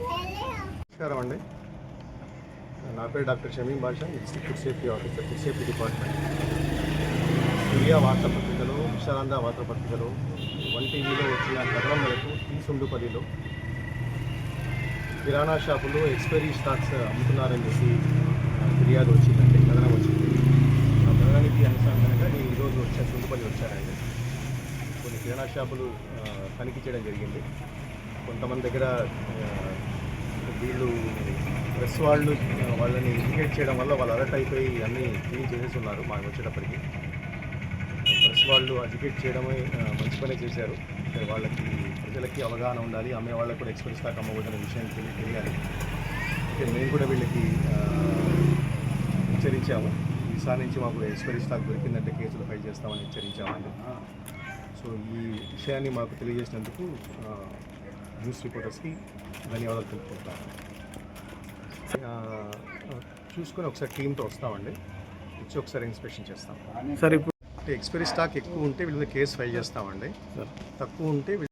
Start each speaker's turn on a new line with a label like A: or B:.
A: నమస్కారం అండి. నా పేరు doctor Shamim Basha district food safety officer food safety department. Surya వార్తాపత్రికలో విశాలాంద వార్తాపత్రికలో వన్ టీవీలో వచ్చిన కథనం మేరకు ఈ సుండుపల్లిలో కిరాణా షాపులో ఎక్స్పైరీ స్టాక్స్ అమ్ముతున్నారని చెప్పి ఫిర్యాదు వచ్చిందంటే కథనం వచ్చింది. ఆ కథనానికి అనుసంధానంగా నేను ఈరోజు వచ్చిన సుండుపల్లి వచ్చానండి. కొన్ని కిరాణా షాపులు తనిఖీ చేయడం జరిగింది. కొంతమంది దగ్గర వీళ్ళు ప్రెస్ వాళ్ళు వాళ్ళని ఇండికేట్ చేయడం వల్ల వాళ్ళు అలర్ట్ అయిపోయి అన్నీ క్లీన్ చేసేస్తున్నారు ఉన్నారు మాకు వచ్చేటప్పటికి. ప్రెస్ వాళ్ళు అడ్యుకేట్ చేయడమే మంచి పనే చేశారు. వాళ్ళకి ప్రజలకి అవగాహన ఉండాలి అమ్మే వాళ్ళకి కూడా ఎక్స్ప్రెస్ దాకా అమ్మకూడదనే విషయం తెలియ తెలియాలి. అయితే మేము కూడా వీళ్ళకి హెచ్చరించాము. ఈసారి నుంచి మాకు ఎక్స్పైరీ స్టాక్ దొరికిందంటే కేసులు ఫైల్ చేస్తామని హెచ్చరించామండి సో ఈ విషయాన్ని మాకు తెలియజేసినందుకు న్యూస్ రిపోర్టర్స్కి ధన్యవాదాలు తెలుపుకుంటాను చూసుకొని ఒకసారి టీంతో వస్తామండి. వచ్చి ఒకసారి ఇన్స్పెక్షన్ చేస్తాం.
B: సార్ ఇప్పుడు
A: ఎక్స్పైరీ స్టాక్ ఎక్కువ ఉంటే వీళ్ళ మీద కేసు ఫైల్ చేస్తామండి. తక్కువ ఉంటే